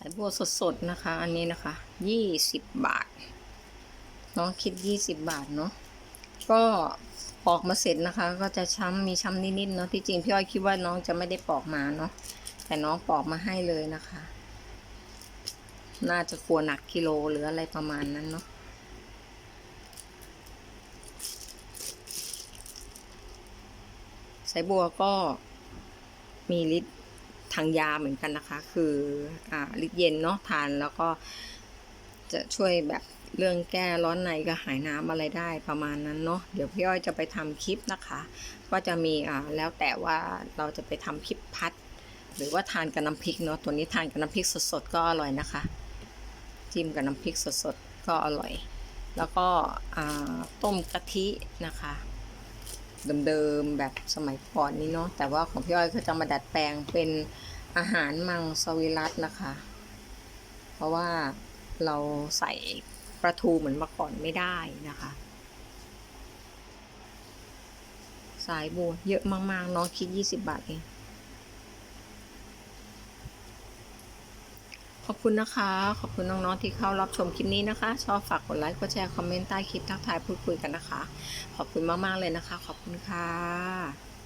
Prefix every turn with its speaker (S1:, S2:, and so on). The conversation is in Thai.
S1: สดๆนะคะ อันนี้นะคะยี่สิบบาทน้องคิดยี่สิบบาทเนาะก็ปอกมาเสร็จนะคะ ก็จะช้ำมีช้ำนิดๆเนาะที่จริงพี่อ้อยคิดว่าน้องจะไม่ได้ปอกมาเนาะแต่น้องปอกมาให้เลยนะคะ น่าจะกลัวหนักกิโลหรืออะไรประมาณนั้นเนาะสายบัวก็มีฤทธิ์ ทางยาเหมือนกันนะคะ คืออ่าฤทธิ์เย็นเนาะทานแล้วก็จะช่วยแบบเรื่องแก้ร้อนในกระหายน้ำอะไรได้ประมาณนั้นเนาะเดี๋ยวพี่อ้อยจะไปทำคลิปนะคะ ก็จะมีอ่าแล้วแต่ว่าเราจะไปทำคลิปพัด หรือว่าทานกับน้ำพริกเนาะตัวนี้ทานกับน้ำพริกสดๆก็อร่อยนะคะ จิ้มกับน้ำพริกสดๆก็อร่อย แล้วก็ต้มกะทินะคะ เดิมๆแบบสมัยก่อนนี้เนาะแต่ว่าของพี่อ้อยก็จะมาดัดแปลงเป็นอาหารมังสวิรัตนะคะ เพราะว่าเราใส่ปลาทูเหมือนเมื่อก่อนไม่ได้นะคะ สายบัวเยอะมากๆน้องคิด 20 บาทเอง ขอบคุณนะคะ ขอบคุณน้องๆที่เข้ารับชมคลิปนี้นะคะ ชอบฝากกดไลค์กดแชร์คอมเมนต์ใต้คลิปทักทายพูดคุยกันนะคะ ขอบคุณมากๆเลยนะคะ ขอบคุณค่ะ